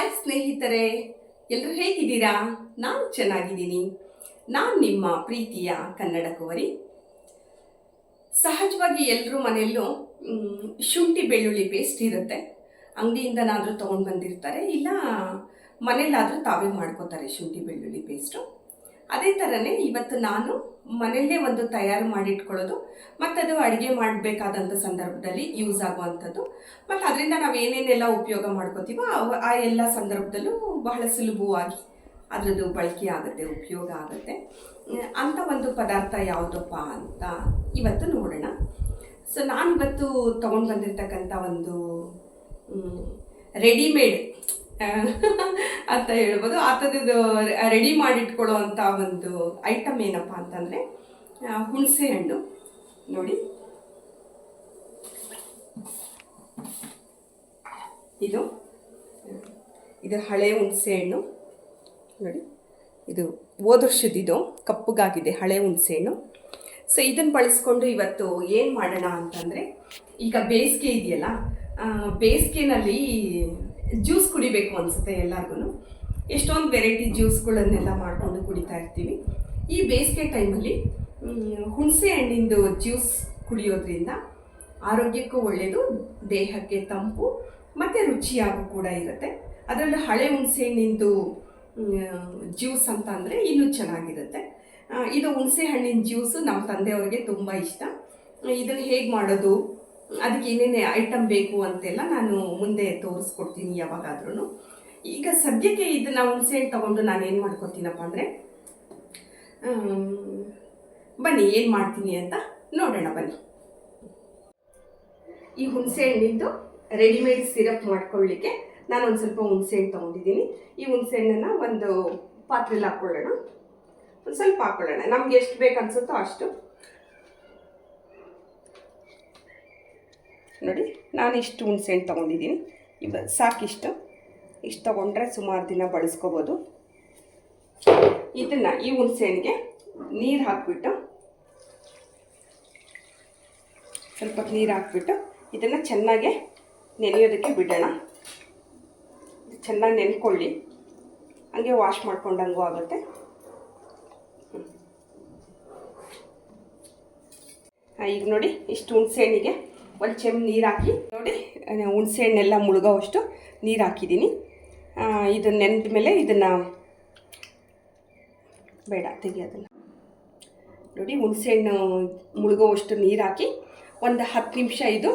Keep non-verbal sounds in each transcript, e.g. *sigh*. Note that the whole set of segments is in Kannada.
ಹಾಯ್ ಸ್ನೇಹಿತರೆ ಎಲ್ಲರೂ ಹೇಗಿದ್ದೀರಾ? ನಾನು ಚೆನ್ನಾಗಿದ್ದೀನಿ. ನಾನು ನಿಮ್ಮ ಪ್ರೀತಿಯ ಕನ್ನಡ ಕುವರಿ. ಸಹಜವಾಗಿ ಎಲ್ಲರೂ ಮನೆಯಲ್ಲೂ ಶುಂಠಿ ಬೆಳ್ಳುಳ್ಳಿ ಪೇಸ್ಟ್ ಇರುತ್ತೆ. ಅಂಗಡಿಯಿಂದನಾದರೂ ತೊಗೊಂಡು ಬಂದಿರ್ತಾರೆ, ಇಲ್ಲ ಮನೇಲಾದರೂ ತಾವೇ ಮಾಡ್ಕೋತಾರೆ ಶುಂಠಿ ಬೆಳ್ಳುಳ್ಳಿ ಪೇಸ್ಟು ಅದೇ ಥರನೇ ಇವತ್ತು ನಾನು ಮನೆಯಲ್ಲೇ ಒಂದು ತಯಾರು ಮಾಡಿಟ್ಕೊಳ್ಳೋದು ಮತ್ತು ಅದು ಅಡುಗೆ ಮಾಡಬೇಕಾದಂಥ ಸಂದರ್ಭದಲ್ಲಿ ಯೂಸ್ ಆಗುವಂಥದ್ದು. ಮತ್ತು ಅದರಿಂದ ನಾವು ಏನೇನೆಲ್ಲ ಉಪಯೋಗ ಮಾಡ್ಕೋತೀವೋ ಆ ಎಲ್ಲ ಸಂದರ್ಭದಲ್ಲೂ ಬಹಳ ಸುಲಭವಾಗಿ ಅದರದ್ದು ಬಳಕೆ ಆಗುತ್ತೆ, ಉಪಯೋಗ ಆಗುತ್ತೆ. ಅಂಥ ಒಂದು ಪದಾರ್ಥ ಯಾವುದಪ್ಪ ಅಂತ ಇವತ್ತು ನೋಡೋಣ. ಸೊ ನಾನು ಇವತ್ತು ತೊಗೊಂಡು ಬಂದಿರತಕ್ಕಂಥ ಒಂದು ರೆಡಿಮೇಡ್ *laughs* ಅಂತ ಹೇಳ್ಬೋದು. ಆ ರೆಡಿ ಮಾಡಿಟ್ಕೊಳ್ಳೋ ಅಂಥ ಒಂದು ಐಟಮ್ ಏನಪ್ಪ ಅಂತಂದರೆ ಹುಣಸೆ ಹಣ್ಣು. ನೋಡಿ. ಇದು ಇದು ಹಳೆ ಹುಣಸೆ ಹಣ್ಣು. ನೋಡಿ. ಇದು ಹೋದ ವರ್ಷದಿದು ಕಪ್ಪಗಾಗಿದೆ ಹಳೆ ಹುಣಸೆ ಹಣ್ಣು. ಸೊ ಇದನ್ನು ಬಳಸ್ಕೊಂಡು ಇವತ್ತು ಏನು ಮಾಡೋಣ ಅಂತಂದರೆ, ಈಗ ಬೇಸಿಗೆ ಇದೆಯಲ್ಲ ಬೇಸಿಗೆನಲ್ಲಿ ಜ್ಯೂಸ್ ಕುಡಿಬೇಕು ಅನಿಸುತ್ತೆ ಎಲ್ಲರಿಗೂ ಎಷ್ಟೊಂದು ವೆರೈಟಿ ಜ್ಯೂಸ್ಗಳನ್ನೆಲ್ಲ ಮಾಡಿಕೊಂಡು ಕುಡಿತಾ ಇರ್ತೀವಿ. ಈ ಬೇಸಿಗೆ ಟೈಮಲ್ಲಿ ಹುಣಸೆ ಹಣ್ಣಿಂದು ಜ್ಯೂಸ್ ಕುಡಿಯೋದ್ರಿಂದ ಆರೋಗ್ಯಕ್ಕೂ ಒಳ್ಳೆಯದು ದೇಹಕ್ಕೆ ತಂಪು, ಮತ್ತು ರುಚಿಯಾಗೂ ಕೂಡ ಇರುತ್ತೆ. ಅದರಲ್ಲೂ ಹಳೆ ಹುಣಸೆ ಹಣ್ಣಿಂದು ಜ್ಯೂಸ್ ಅಂತ ಅಂದರೆ ಇನ್ನೂ ಚೆನ್ನಾಗಿರುತ್ತೆ. ಇದು ಹುಣಸೆ ಹಣ್ಣಿನ ಜ್ಯೂಸು ನಮ್ಮ ತಂದೆಯವ್ರಿಗೆ ತುಂಬ ಇಷ್ಟ. ಇದನ್ನು ಹೇಗೆ ಮಾಡೋದು? ಅದಕ್ಕೆ ಏನೇನೇ ಐಟಮ್ ಬೇಕು ಅಂತೆಲ್ಲ ನಾನು ಮುಂದೆ ತೋರಿಸ್ಕೊಡ್ತೀನಿ ಯಾವಾಗಾದ್ರೂ ಈಗ ಸದ್ಯಕ್ಕೆ ಇದನ್ನ ಹುಣಸೆ ಹಣ್ಣು ತೊಗೊಂಡು ನಾನು ಏನು ಮಾಡ್ಕೊತೀನಪ್ಪ ಅಂದರೆ ಬನ್ನಿ ಏನು ಮಾಡ್ತೀನಿ ಅಂತ ನೋಡೋಣ ಬನ್ನಿ. ಈ ಹುಣಸೆ ಹಣ್ಣಿದ್ದು ರೆಡಿಮೇಡ್ ಸಿರಪ್ ಮಾಡ್ಕೊಳ್ಳಿಕ್ಕೆ ನಾನು ಒಂದು ಸ್ವಲ್ಪ ಹುಣಸೆ ಹಣ್ಣು ತೊಗೊಂಡಿದ್ದೀನಿ. ಈ ಹುಣಸೆ ಹಣ್ಣನ್ನು ಒಂದು ಪಾತ್ರೆಲಿ ಹಾಕ್ಕೊಳ್ಳೋಣ ಒಂದು ಸ್ವಲ್ಪ ಹಾಕ್ಕೊಳ್ಳೋಣ ನಮ್ಗೆ ಎಷ್ಟು ಬೇಕು ಅನ್ಸುತ್ತೋ ಅಷ್ಟು. ನೋಡಿ, ನಾನು ಇಷ್ಟು ಹುಣಸೆ ಹಣ್ಣು ತೊಗೊಂಡಿದ್ದೀನಿ. ಇವ ಸಾಕಿಷ್ಟು. ಇಷ್ಟು ತೊಗೊಂಡ್ರೆ ಸುಮಾರು ದಿನ ಬಳಸ್ಕೋಬೋದು. ಇದನ್ನು ಈ ಹುಣಸೆ ಹಣ್ಣಿಗೆ ನೀರು ಹಾಕ್ಬಿಟ್ಟು, ಸ್ವಲ್ಪ ನೀರು ಹಾಕ್ಬಿಟ್ಟು ಇದನ್ನು ಚೆನ್ನಾಗೆ ನೆನೆಯೋದಕ್ಕೆ ಬಿಡೋಣ. ಚೆನ್ನಾಗಿ ನೆನ್ಕೊಳ್ಳಿ. ಹಂಗೆ ವಾಶ್ ಮಾಡ್ಕೊಂಡಂಗೂ ಆಗುತ್ತೆ. ಈಗ ನೋಡಿ, ಇಷ್ಟು ಹುಣಸೆ ಹಣ್ಣಿಗೆ ಒಂದು ಚೆಮ್ ನೀರು ಹಾಕಿ ನೋಡಿ ಹುಣಸೆ ಹಣ್ಣೆಲ್ಲ ಮುಳುಗೋವಷ್ಟು ನೀರು ಹಾಕಿದ್ದೀನಿ. ಇದನ್ನು ನೆನೆದ ಮೇಲೆ ಇದನ್ನು ಬೇಡ ತೆಗಿಯೋದನ್ನು ನೋಡಿ, ಹುಣಸೆ ಹಣ್ಣು ಮುಳುಗೋವಷ್ಟು ನೀರು ಹಾಕಿ ಒಂದು ಹತ್ತು ನಿಮಿಷ ಇದು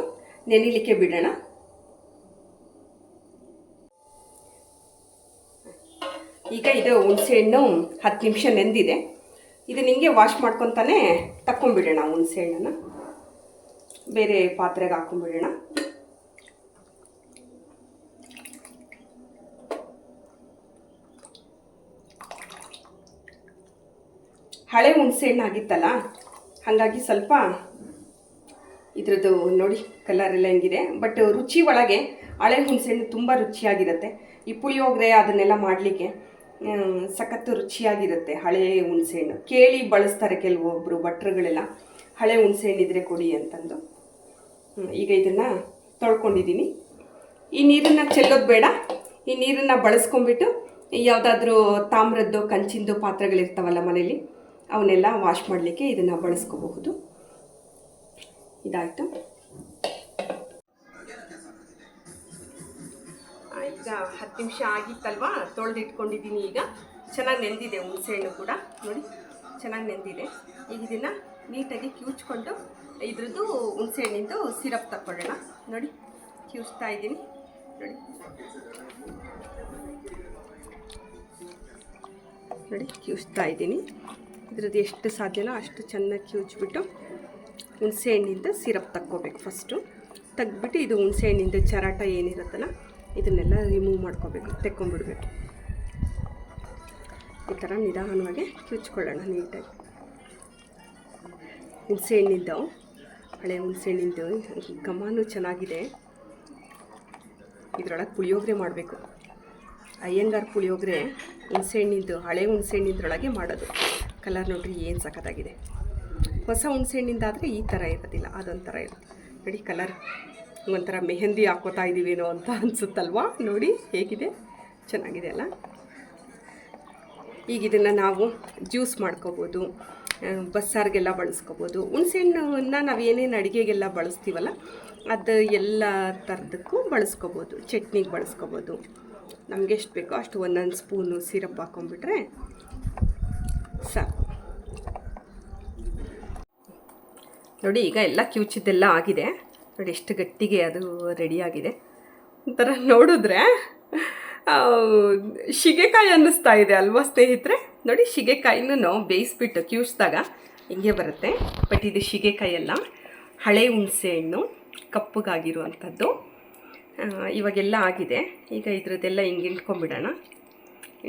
ನೆನಿಲಿಕ್ಕೆ ಬಿಡೋಣ. ಈಗ ಇದು ಹುಣಸೆ ಹಣ್ಣು ಹತ್ತು ನಿಮಿಷ ನೆಂದಿದೆ. ಇದು ನಿಮಗೆ ವಾಶ್ ಮಾಡ್ಕೊತಾನೆ ಹುಣಸೆ ಹುಣಸೆಹಣ್ಣನ್ನು ಬೇರೆ ಪಾತ್ರೆಗೆ ಹಾಕೊಂಡ್ಬಿಡೋಣ. ಹಳೆ ಹುಣಸೆ ಹಣ್ಣು ಆಗಿತ್ತಲ್ಲ ಹಾಗಾಗಿ ಸ್ವಲ್ಪ ಇದರದ್ದು ನೋಡಿ ಕಲರ್ ಎಲ್ಲ ಹೆಂಗಿದೆ. ಬಟ್ ರುಚಿ ಒಳಗೆ ಹಳೆ ಹುಣಸೆಹಣ್ಣು ತುಂಬ ರುಚಿಯಾಗಿರುತ್ತೆ. ಈ ಪುಳಿಯೋಗರೆ ಅದನ್ನೆಲ್ಲ ಮಾಡಲಿಕ್ಕೆ ಸಖತ್ತು ರುಚಿಯಾಗಿರುತ್ತೆ ಹಳೆ ಹುಣಸೆಹಣ್ಣು. ಕೇಳಿ ಬಳಸ್ತಾರೆ ಕೆಲವೊಬ್ಬರು ಭಟ್ರುಗಳೆಲ್ಲ, ಹಳೆ ಹುಣಸೆಹಣ್ಣು ಇದ್ರೆ ಕೊಡಿ ಅಂತಂದು. ಈಗ ಇದನ್ನು ತೊಳ್ಕೊಂಡಿದ್ದೀನಿ ಈ ನೀರನ್ನು ಚೆಲ್ಲೋದು ಬೇಡ. ಈ ನೀರನ್ನು ಬಳಸ್ಕೊಂಡ್ಬಿಟ್ಟು ಯಾವುದಾದ್ರೂ ತಾಮ್ರದ್ದು, ಕಂಚಿಂದು ಪಾತ್ರೆಗಳಿರ್ತಾವಲ್ಲ ಮನೇಲಿ, ಅವನ್ನೆಲ್ಲ ವಾಶ್ ಮಾಡಲಿಕ್ಕೆ ಇದನ್ನು ಬಳಸ್ಕೋಬಹುದು. ಇದಾಯಿತು. ಈಗ ಹತ್ತು ನಿಮಿಷ ಆಗಿತ್ತಲ್ವಾ? ತೊಳೆದಿಟ್ಕೊಂಡಿದ್ದೀನಿ ಈಗ. ಚೆನ್ನಾಗಿ ನೆಂದಿದೆ ಹುಣಸೆಹಣ್ಣು ಕೂಡ. ನೋಡಿ, ಚೆನ್ನಾಗಿ ನೆಂದಿದೆ. ಈಗ ಇದನ್ನು ನೀಟಾಗಿ ಕಿವುಚ್ಕೊಂಡು ಇದ್ರದ್ದು ಹುಣಸೆಹಣ್ಣಿಂದು ಸಿರಪ್ ತಕ್ಕೊಳ್ಳೋಣ. ನೋಡಿ ಕ್ಯೂಸ್ತಾ ಇದ್ದೀನಿ. ನೋಡಿ. ನೋಡಿ ಕ್ಯೂಸ್ತಾ ಇದ್ದೀನಿ. ಇದ್ರದ್ದು ಎಷ್ಟು ಸಾಧ್ಯನೋ ಅಷ್ಟು ಚೆನ್ನಾಗಿ ಕ್ಯೂಚ್ಬಿಟ್ಟು ಹುಣಸೆ ಹಣ್ಣಿಂದ ಸಿರಪ್ ತಕ್ಕೋಬೇಕು ಫಸ್ಟು. ತೆಗ್ದುಬಿಟ್ಟು ಇದು ಹುಣಸೆ ಹಣ್ಣಿಂದ ಚರಾಟ ಏನಿರುತ್ತಲ್ಲ, ಇದನ್ನೆಲ್ಲ ರಿಮೂವ್ ಮಾಡ್ಕೋಬೇಕು ತೆಕ್ಕೊಂಡ್ಬಿಡ್ಬೇಕು ಈ ಥರ ನಿಧಾನವಾಗಿ ಕಿವುಚ್ಕೊಳ್ಳೋಣ ನೀಟಾಗಿ. ಹುಣಸೆ ಹಣ್ಣಿಂದು ಹಳೆ ಹುಣಸೆಹಣ್ಣಿಂದು ಘಮನೂ ಚೆನ್ನಾಗಿದೆ. ಇದರೊಳಗೆ ಪುಳಿಯೋಗರೆ ಮಾಡಬೇಕು. ಅಯ್ಯಂಗಾರ್ ಪುಳಿಯೋಗರೆ ಹುಣಸೆಹಣ್ಣಿಂದು ಹಳೆ ಹುಣಸೆಹಣ್ಣಿಂದ್ರೊಳಗೆ ಮಾಡೋದು. ಕಲರ್ ನೋಡ್ರಿ ಏನು ಸಖತ್ತಾಗಿದೆ. ಹೊಸ ಹುಣಸೆಹಣ್ಣಿಂದಾದರೆ ಈ ಥರ ಇರೋದಿಲ್ಲ, ಅದೊಂಥರ ಇರೋದು ನೋಡಿ ಕಲರ್, ಒಂಥರ ಮೆಹಂದಿ ಹಾಕೋತಾ ಇದ್ದೀವೇನೋ ಅಂತ ಅನಿಸುತ್ತಲ್ವಾ? ನೋಡಿ ಹೇಗಿದೆ, ಚೆನ್ನಾಗಿದೆ ಅಲ್ಲ? ಈಗ ಇದನ್ನು ನಾವು ಜ್ಯೂಸ್ ಮಾಡ್ಕೋಬೋದು. ಬಸ್ಸಾರಿಗೆಲ್ಲ ಬಳಸ್ಕೋಬೋದು. ಹುಣಸೆಹಣ್ಣನ್ನ ನಾವು ಏನೇನು ಅಡುಗೆಗೆಲ್ಲ ಬಳಸ್ತೀವಲ್ಲ, ಅದು ಎಲ್ಲ ಥರದಕ್ಕೂ ಬಳಸ್ಕೋಬೋದು. ಚಟ್ನಿಗೆ ಬಳಸ್ಕೋಬೋದು. ನಮಗೆ ಎಷ್ಟು ಬೇಕೋ ಅಷ್ಟು ಒಂದೊಂದು ಸ್ಪೂನು ಸಿರಪ್ ಹಾಕೊಂಡ್ಬಿಟ್ರೆ ಸಾಕು. ನೋಡಿ, ಈಗ ಎಲ್ಲ ಕಿವುಚಿದ್ದೆಲ್ಲ ಆಗಿದೆ. ನೋಡಿ, ಎಷ್ಟು ಗಟ್ಟಿಗೆ ಅದು ರೆಡಿಯಾಗಿದೆ. ಒಂಥರ ನೋಡಿದ್ರೆ ಶಿಗೆಕಾಯಿ ಅನ್ನಿಸ್ತಾ ಇದೆ ಅಲ್ವಾ ಸ್ನೇಹಿತರೆ? ನೋಡಿ, ಶಿಗೆಕಾಯಿನೂ ಬೇಯಿಸ್ಬಿಟ್ಟು ಕ್ಯೂಸ್ದಾಗ ಹಿಂಗೆ ಬರುತ್ತೆ. ಬಟ್ ಇದು ಶಿಗೆಕಾಯಿ ಎಲ್ಲ ಹಳೆ ಹುಣಸೆ ಹಣ್ಣು, ಕಪ್ಪಗಾಗಿರುವಂಥದ್ದು. ಇವಾಗೆಲ್ಲ ಆಗಿದೆ. ಈಗ ಇದರದ್ದೆಲ್ಲ ಹಿಂಗೆ ಇಟ್ಕೊಂಬಿಡೋಣ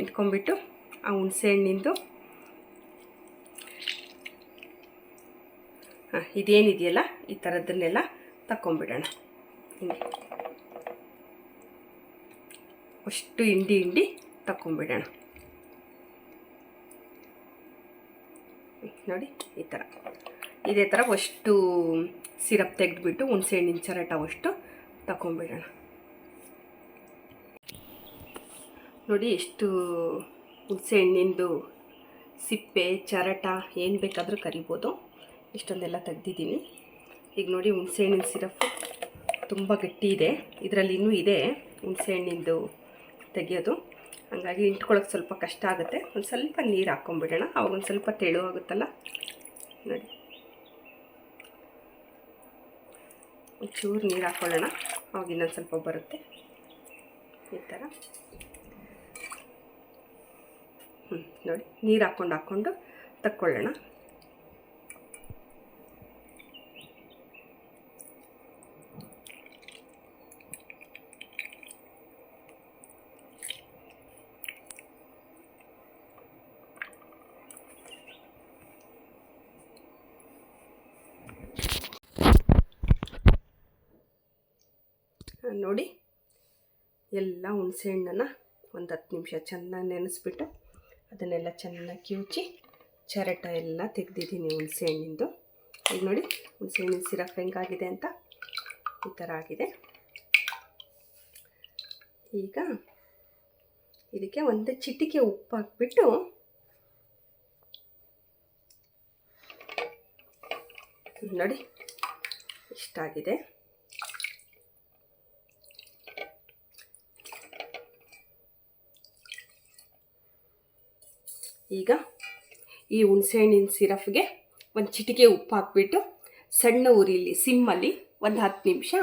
ಇಟ್ಕೊಂಬಿಟ್ಟು ಆ ಹುಣಸೆ ಹಣ್ಣಿಂದು ಹಾಂ, ಇದೇನಿದೆಯಲ್ಲ? ಈ ಥರದ್ದನ್ನೆಲ್ಲ ತಗೊಂಬಿಡೋಣ ಹಿಂಗೆ. ಅಷ್ಟು ಹಿಂಡಿ ಹಿಂಡಿ ತಗೊಂಬಿಡೋಣ ನೋಡಿ ಈ ಥರ ಇದೇ ಥರ ಅಷ್ಟು ಸಿರಪ್ ತೆಗೆದುಬಿಟ್ಟು ಹುಣಸೆ ಹಣ್ಣಿನ ಚರಟ ಅಷ್ಟು ತಗೊಂಬಿಡೋಣ ನೋಡಿ, ಎಷ್ಟು ಹುಣಸೆ ಹಣ್ಣಿಂದು ಸಿಪ್ಪೆ, ಚರಟ, ಏನು ಬೇಕಾದರೂ ಕರಿಬೋದು. ಇಷ್ಟೊಂದೆಲ್ಲ ತೆಗ್ದಿದ್ದೀನಿ. ಈಗ ನೋಡಿ ಹುಣಸೆ ಹಣ್ಣಿನ ಸಿರಪ್ ತುಂಬ ಗಟ್ಟಿ ಇದೆ ಇದರಲ್ಲಿ ಇನ್ನೂ ಇದೆ ಹುಣಸೆಹಣ್ಣಿಂದು ತೆಗೆಯೋದು. ಹಾಗಾಗಿ ಇಂಟ್ಕೊಳ್ಳೋಕೆ ಸ್ವಲ್ಪ ಕಷ್ಟ ಆಗುತ್ತೆ. ಒಂದು ಸ್ವಲ್ಪ ನೀರು ಹಾಕ್ಕೊಂಬಿಡೋಣ ಅವಾಗ ಒಂದು ಸ್ವಲ್ಪ ತೆಳು ಆಗುತ್ತಲ್ಲ? ನೋಡಿ. ಒಂಚೂರು ನೀರು ಹಾಕ್ಕೊಳ್ಳೋಣ ಅವಾಗ ಇನ್ನೊಂದು ಸ್ವಲ್ಪ ಬರುತ್ತೆ. ಈ ಥರ ಹ್ಞೂ ನೋಡಿ. ನೀರು ಹಾಕ್ಕೊಂಡು ಹಾಕ್ಕೊಂಡು ತಕ್ಕೊಳ್ಳೋಣ. ನೋಡಿ ಎಲ್ಲ ಹುಣಸೆ ಹಣ್ಣನ್ನು ಒಂದು ಹತ್ತು ನಿಮಿಷ ಚೆನ್ನಾಗಿ ನೆನೆಸ್ಬಿಟ್ಟು ಅದನ್ನೆಲ್ಲ ಚೆನ್ನಾಗಿ ಕಿವುಚಿ ಚರಟ ಎಲ್ಲ ತೆಗೆದಿದ್ದೀನಿ ಹುಣಸೆ ಹಣ್ಣಿಂದು. ಈಗ ನೋಡಿ ಹುಣಸೆ ಹಣ್ಣಿನ ಸಿರಪ್ ಹೆಂಗಾಗಿದೆ ಅಂತ ಈ ಥರ ಆಗಿದೆ. ಈಗ ಇದಕ್ಕೆ ಒಂದು ಚಿಟಿಕೆ ಉಪ್ಪು ಹಾಕ್ಬಿಟ್ಟು ನೋಡಿ ಇಷ್ಟಾಗಿದೆ. ಈಗ ಈ ಹುಣಸೆಹಣ್ಣಿನ ಸಿರಫ್ಗೆ ಒಂದು ಚಿಟಿಕೆ ಉಪ್ಪು ಹಾಕ್ಬಿಟ್ಟು ಸಣ್ಣ ಉರಿಲಿ, ಸಿಮ್ಮಲ್ಲಿ ಒಂದು ಹತ್ತು ನಿಮಿಷ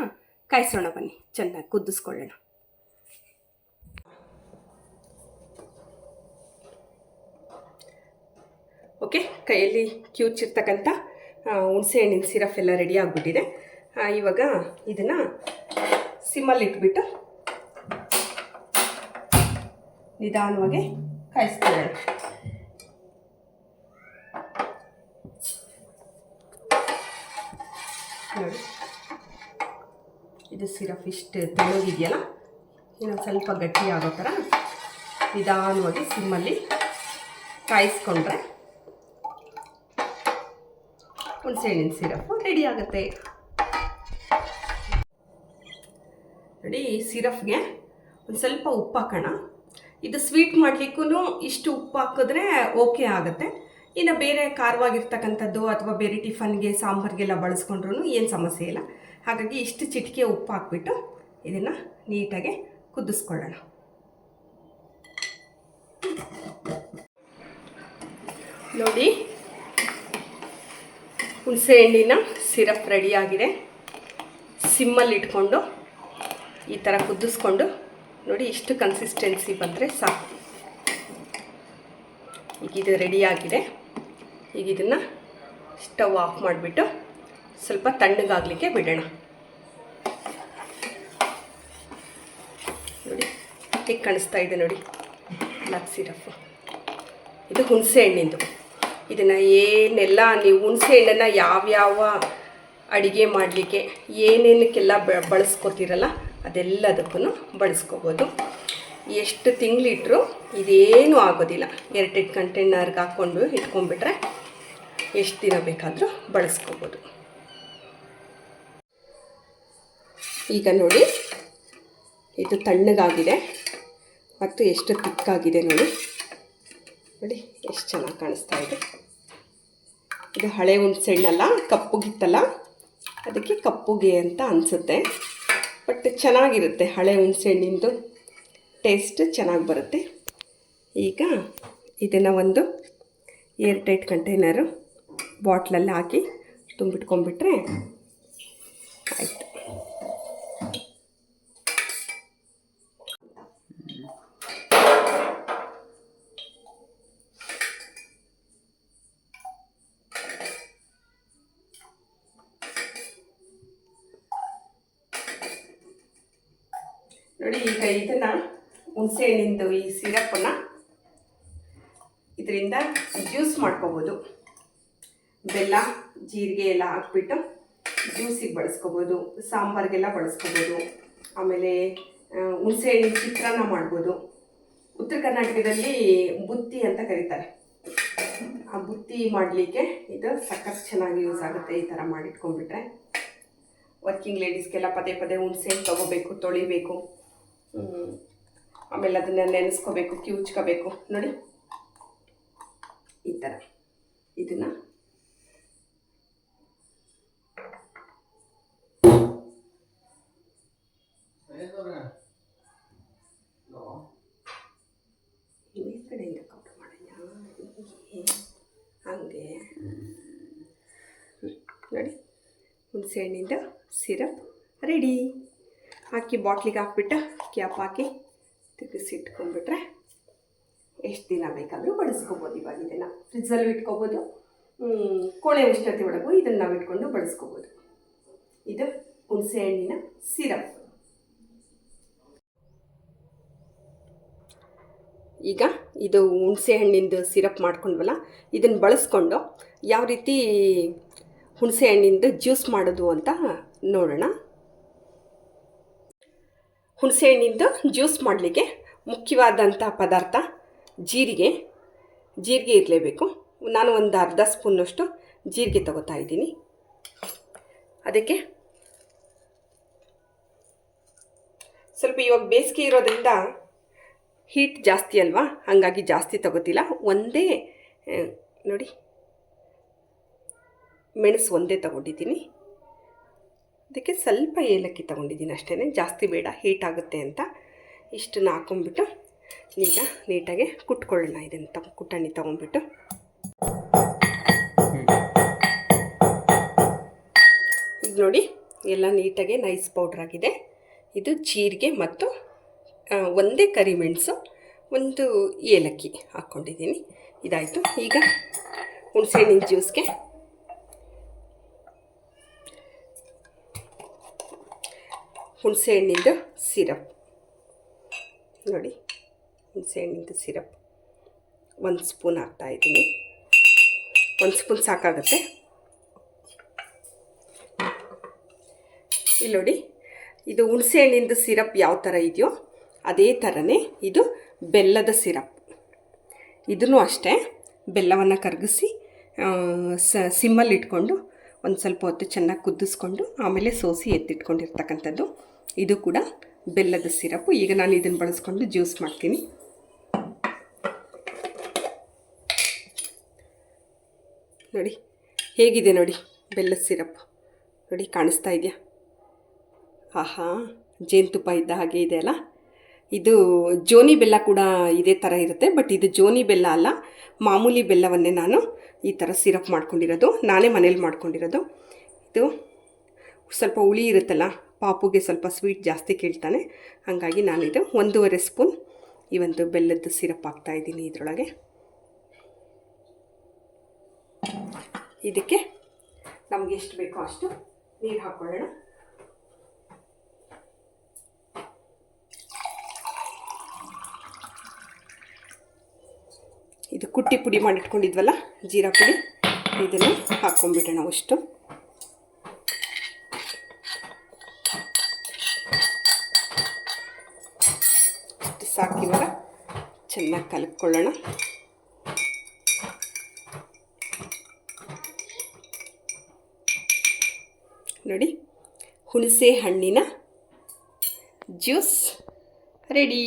ಕಾಯಿಸೋಣ ಬನ್ನಿ. ಚೆನ್ನಾಗಿ ಕುದಿಸ್ಕೊಳ್ಳೋಣ. ಓಕೆ ಕೈಯಲ್ಲಿ ಕ್ಯೂಚಿರ್ತಕ್ಕಂಥ ಹುಣಸೆ ಹಣ್ಣಿನ ಸಿರಫ್ ಎಲ್ಲ ರೆಡಿ ಆಗಿಬಿಟ್ಟಿದೆ. ಇವಾಗ ಇದನ್ನು ಸಿಮ್ಮಲ್ಲಿ ಇಟ್ಬಿಟ್ಟು ನಿಧಾನವಾಗಿ ಕಾಯಿಸ್ಕೊಳ್ಳೋಣ. ಇದು ಸಿರಪ್ ಇಷ್ಟು ತೆಳ್ಳಗಿದೆಯಲ್ಲ ಇನ್ನೊಂದು ಸ್ವಲ್ಪ ಗಟ್ಟಿ ಆಗೋ ಥರ ನಿಧಾನವಾಗಿ ಸಿಮ್ಮಲ್ಲಿ ಕಾಯಿಸ್ಕೊಂಡ್ರೆ ಹುಣಸೆಹಣ್ಣಿನ ಸಿರಪ್ಪು ರೆಡಿ ಆಗುತ್ತೆ. ನೋಡಿ, ಈ ಸಿರಪ್ಗೆ ಒಂದು ಸ್ವಲ್ಪ ಉಪ್ಪು ಹಾಕೋಣ. ಇದು ಸ್ವೀಟ್ ಮಾಡಲಿಕ್ಕೂ ಇಷ್ಟು ಉಪ್ಪು ಹಾಕಿದ್ರೆ ಓಕೆ ಆಗುತ್ತೆ. ಇನ್ನು ಬೇರೆ ಖಾರವಾಗಿರ್ತಕ್ಕಂಥದ್ದು ಅಥವಾ ಬೇರೆ ಟಿಫನ್ಗೆ ಸಾಂಬಾರಿಗೆಲ್ಲ ಬಳಸ್ಕೊಂಡ್ರೂ ಏನು ಸಮಸ್ಯೆ ಇಲ್ಲ. ಹಾಗಾಗಿ ಇಷ್ಟು ಚಿಟಿಕೆ ಉಪ್ಪು ಹಾಕ್ಬಿಟ್ಟು ಇದನ್ನು ನೀಟಾಗಿ ಕುದಿಸ್ಕೊಳ್ಳೋಣ. ನೋಡಿ, ಹುಣಸೆ ಹಣ್ಣಿನ ಸಿರಪ್ ರೆಡಿಯಾಗಿದೆ ಸಿಮ್ಮಲ್ಲಿ ಇಟ್ಕೊಂಡು ಈ ಥರ ಕುದಿಸ್ಕೊಂಡು ನೋಡಿ, ಇಷ್ಟು ಕನ್ಸಿಸ್ಟೆನ್ಸಿ ಬಂದರೆ ಸಾಕು. ಈಗ ಇದು ರೆಡಿಯಾಗಿದೆ ಈಗ ಇದನ್ನು ಸ್ಟವ್ ಆಫ್ ಮಾಡಿಬಿಟ್ಟು ಸ್ವಲ್ಪ ತಣ್ಣಗಾಗಲಿಕ್ಕೆ ಬಿಡೋಣ. ನೋಡಿ ಹೇಗೆ ಕಾಣಿಸ್ತಾ ಇದೆ ನೋಡಿ. ಬ್ಲಾಕ್ ಸಿರಪ್ಪು ಇದು ಹುಣಸೆ ಹಣ್ಣಿಂದು. ಇದನ್ನು ಏನೆಲ್ಲ ನೀವು ಹುಣಸೆ ಹಣ್ಣನ್ನು ಯಾವ್ಯಾವ ಅಡುಗೆ ಮಾಡಲಿಕ್ಕೆ, ಏನೇನಕ್ಕೆಲ್ಲ ಬಳಸ್ಕೊತೀರಲ್ಲ ಅದೆಲ್ಲದಕ್ಕೂ ಬಳಸ್ಕೋಬೋದು. ಎಷ್ಟು ತಿಂಗಳಿಟ್ರು ಇದೇನೂ ಆಗೋದಿಲ್ಲ. ಎರಡೆರಡು ಕಂಟೈನರ್ಗೆ ಹಾಕ್ಕೊಂಡು ಇಟ್ಕೊಂಡ್ಬಿಟ್ರೆ ಎಷ್ಟು ದಿನ ಬೇಕಾದರೂ ಬಳಸ್ಕೋಬೋದು. ಈಗ ನೋಡಿ, ಇದು ತಣ್ಣಗಾಗಿದೆ ಮತ್ತು ಎಷ್ಟು ತಿಕ್ಕಾಗಿದೆ ನೋಡಿ. ನೋಡಿ, ಎಷ್ಟು ಚೆನ್ನಾಗಿ ಕಾಣಿಸ್ತಾ ಇದೆ. ಇದು ಹಳೆ ಹುಣ್ಸೆಹಣ್ಣಲ್ಲ ಕಪ್ಪುಗಿತ್ತಲ್ಲ, ಅದಕ್ಕೆ ಕಪ್ಪುಗೆ ಅಂತ ಅನಿಸುತ್ತೆ. ಬಟ್ ಚೆನ್ನಾಗಿರುತ್ತೆ, ಹಳೆ ಹುಣ್ಸೆಹಣ್ಣಿಂದು ಟೇಸ್ಟ್ ಚೆನ್ನಾಗಿ ಬರುತ್ತೆ. ಈಗ ಇದನ್ನು ಒಂದು ಏರ್ ಟೈಟ್ ಕಂಟೈನರು ಬಾಟ್ಲಲ್ಲಿ ಹಾಕಿ ತುಂಬಿಟ್ಕೊಂಡ್ಬಿಟ್ರೆ ಆಯಿತು ನೋಡಿ ಈಗ ಇದನ್ನ ಹುಣಸೆ ಹಣ್ಣಿಂದು ಈ ಸಿರಪ್ಪನ್ನ ಇದರಿಂದ ಜ್ಯೂಸ್ ಮಾಡ್ಕೋಬೋದು. ಬೆಲ್ಲ, ಜೀರಿಗೆ ಎಲ್ಲ ಹಾಕ್ಬಿಟ್ಟು ಜ್ಯೂಸಿಗೆ ಬಳಸ್ಕೋಬೋದು, ಸಾಂಬಾರಿಗೆಲ್ಲ ಬಳಸ್ಕೋಬೋದು. ಆಮೇಲೆ ಹುಣಸೆ ಹಣ್ಣಿನ ಚಿತ್ರಾನ್ನ ಮಾಡ್ಬೋದು. ಉತ್ತರ ಕರ್ನಾಟಕದಲ್ಲಿ ಬುತ್ತಿ ಅಂತ ಕರೀತಾರೆ. ಆ ಬುತ್ತಿ ಮಾಡಲಿಕ್ಕೆ ಇದು ಸಖತ್ ಚೆನ್ನಾಗಿ ಯೂಸ್ ಆಗುತ್ತೆ ಈ ಥರ ಮಾಡಿಟ್ಕೊಂಡ್ಬಿಟ್ರೆ. ವರ್ಕಿಂಗ್ ಲೇಡೀಸ್ಗೆಲ್ಲ ಪದೇ ಪದೇ ಹುಣಸೆ ಹಣ್ಣು ತೊಗೋಬೇಕು, ತೊಳಿಬೇಕು. ಆಮೇಲೆ ಅದನ್ನು ನೆನೆಸ್ಕೋಬೇಕು ಕಿವುಚ್ಕೋಬೇಕು ನೋಡಿ. ಈ ಥರ ಇದನ್ನು. ಈ ಕಡೆಯಿಂದ ಕೌಂಟ್ ಮಾಡೋಣ. ಹೀಗೆ. ಹಾಗೆ. ಹ್ಮ್. ನೋಡಿ. ಹುಣಸೆ ಹಣ್ಣಿಂದ ಸಿರಪ್ ರೆಡಿ. ಹಾಕಿ ಬಾಟ್ಲಿಗೆ ಹಾಕ್ಬಿಟ್ಟು ಕ್ಯಾಪ್ ಹಾಕಿ ತಿರುಗಿಸಿಟ್ಕೊಂಡ್ಬಿಟ್ರೆ ಎಷ್ಟು ದಿನ ಬೇಕಾದರೂ ಬಳಸ್ಕೊಬೋದು ಇವಾಗ ಇದನ್ನು. ಫ್ರಿಜ್ಜಲ್ಲೂ ಇಟ್ಕೋಬೋದು. ಕೋಣೆ ಉಷ್ಣತೆ ಒಳಗೂ ಇದನ್ನು ನಾವು ಇಟ್ಕೊಂಡು ಬಳಸ್ಕೋಬೋದು. ಇದು ಹುಣಸೆ ಹಣ್ಣಿನ ಸಿರಪ್ ಈಗ ಇದು ಹುಣಸೆ ಹಣ್ಣಿಂದು ಸಿರಪ್ ಮಾಡ್ಕೊಂಡ್ವಲ್ಲ, ಇದನ್ನು ಬಳಸ್ಕೊಂಡು ಯಾವ ರೀತಿ ಹುಣಸೆ ಹಣ್ಣಿಂದು ಜ್ಯೂಸ್ ಮಾಡೋದು ಅಂತ ನೋಡೋಣ. ಹುಣಸೆ ಹಣ್ಣಿಂದು ಜ್ಯೂಸ್ ಮಾಡಲಿಕ್ಕೆ ಮುಖ್ಯವಾದಂಥ ಪದಾರ್ಥ ಜೀರಿಗೆ. ಜೀರಿಗೆ ಇರಲೇಬೇಕು. ನಾನು ಒಂದು ಅರ್ಧ ಸ್ಪೂನಷ್ಟು ಜೀರಿಗೆ ತಗೋತಾ ಇದ್ದೀನಿ. ಅದಕ್ಕೆ ಸ್ವಲ್ಪ ಇವಾಗ ಬೇಸಿಗೆ ಇರೋದ್ರಿಂದ ಹೀಟ್ ಜಾಸ್ತಿ ಅಲ್ವಾ? ಹಾಗಾಗಿ ಜಾಸ್ತಿ ತಗೋತಿಲ್ಲ. ಒಂದೇ ನೋಡಿ, ಮೆಣಸು ಒಂದೇ ತಗೊಂಡಿದ್ದೀನಿ. ಅದಕ್ಕೆ ಸ್ವಲ್ಪ ಏಲಕ್ಕಿ ತೊಗೊಂಡಿದ್ದೀನಿ ಅಷ್ಟೇ ಜಾಸ್ತಿ ಬೇಡ, ಹೀಟ್ ಆಗುತ್ತೆ ಅಂತ ಇಷ್ಟನ್ನು ಹಾಕೊಂಡ್ಬಿಟ್ಟು ಈಗ ನೀಟಾಗಿ ಕುಟ್ಕೊಳ್ಳೋಣ ಇದನ್ನು ತ ಕುಟ್ಟಣಿ ತೊಗೊಂಡ್ಬಿಟ್ಟು. ಈಗ ನೋಡಿ, ಎಲ್ಲ ನೀಟಾಗಿ ನೈಸ್ ಪೌಡ್ರ್ ಆಗಿದೆ. ಇದು ಜೀರಿಗೆ ಮತ್ತು ಒಂದೇ ಕರಿಮೆಣಸು ಒಂದು ಏಲಕ್ಕಿ ಹಾಕ್ಕೊಂಡಿದ್ದೀನಿ. ಇದಾಯಿತು. ಈಗ ಹುಣಸೆಹಣ್ಣಿನ ಜ್ಯೂಸ್ಗೆ ಹುಣಸೆಹಣ್ಣಿಂದು ಸಿರಪ್. ನೋಡಿ, ಹುಣಸೆಹಣ್ಣಿಂದು ಸಿರಪ್. ಒಂದು ಸ್ಪೂನ್ ಹಾಕ್ತಾಯಿದ್ದೀನಿ ಒಂದು ಸ್ಪೂನ್ ಸಾಕಾಗುತ್ತೆ. ಇಲ್ಲಿ ನೋಡಿ, ಇದು ಹುಣಸೆ ಹಣ್ಣಿಂದು ಸಿರಪ್ ಯಾವ ಥರ ಇದೆಯೋ ಅದೇ ಥರನೇ ಇದು ಬೆಲ್ಲದ ಸಿರಪ್. ಇದನ್ನು ಅಷ್ಟೇ ಬೆಲ್ಲವನ್ನು ಕರಗಿಸಿ ಸಿಮ್ಮಲ್ಲಿ ಇಟ್ಕೊಂಡು ಒಂದು ಸ್ವಲ್ಪ ಹೊತ್ತು ಚೆನ್ನಾಗಿ ಕುದಿಸ್ಕೊಂಡು ಆಮೇಲೆ ಸೋಸಿ ಎತ್ತಿಟ್ಕೊಂಡಿರ್ತಕ್ಕಂಥದ್ದು. ಇದು ಕೂಡ ಬೆಲ್ಲದ ಸಿರಪ್ಪು ಈಗ ನಾನು ಇದನ್ನು ಬಳಸ್ಕೊಂಡು ಜ್ಯೂಸ್ ಮಾಡ್ತೀನಿ. ನೋಡಿ, ಹೇಗಿದೆ ನೋಡಿ ಬೆಲ್ಲದ ಸಿರಪ್. ನೋಡಿ, ಕಾಣಿಸ್ತಾ ಇದೆಯಾ? ಆಹಾ, ಜೇನುತುಪ್ಪ ಇದ್ದ ಹಾಗೆ ಇದೆ ಅಲ್ಲ? ಇದು ಜೋನಿ ಬೆಲ್ಲ ಕೂಡ ಇದೇ ಥರ ಇರುತ್ತೆ, ಬಟ್ ಇದು ಜೋನಿ ಬೆಲ್ಲ ಅಲ್ಲ. ಮಾಮೂಲಿ ಬೆಲ್ಲವನ್ನೇ ನಾನು ಈ ಥರ ಸಿರಪ್ ಮಾಡ್ಕೊಂಡಿರೋದು. ನಾನೇ ಮನೇಲಿ ಮಾಡ್ಕೊಂಡಿರೋದು. ಇದು ಸ್ವಲ್ಪ ಹುಳಿ ಇರುತ್ತಲ್ಲ ಪಾಪುಗೆ ಸ್ವಲ್ಪ ಸ್ವೀಟ್ ಜಾಸ್ತಿ ಕೇಳ್ತಾನೆ. ಹಾಗಾಗಿ ನಾನಿದು ಒಂದೂವರೆ ಸ್ಪೂನ್ ಈ ಒಂದು ಬೆಲ್ಲದ ಸಿರಪ್ ಹಾಕ್ತಾಯಿದ್ದೀನಿ ಇದರೊಳಗೆ. ಇದಕ್ಕೆ ನಮಗೆ ಎಷ್ಟು ಬೇಕೋ ಅಷ್ಟು ನೀರು ಹಾಕ್ಕೊಳ್ಳೋಣ ಇದು ಕುಟ್ಟಿ ಪುಡಿ ಮಾಡಿಟ್ಕೊಂಡಿದ್ವಲ್ಲ, ಜೀರಾ ಪುಡಿ. ಇದನ್ನು ಹಾಕ್ಕೊಂಡ್ಬಿಟ್ಟೋಣ ಅಷ್ಟು ಇಷ್ಟು ಸಾಕಿವಾಗ ಚೆನ್ನಾಗಿ ಕಲಕ್ಕೊಳ್ಳೋಣ ನೋಡಿ ಹುಣಸೆ ಹಣ್ಣಿನ ಜ್ಯೂಸ್ ರೆಡಿ.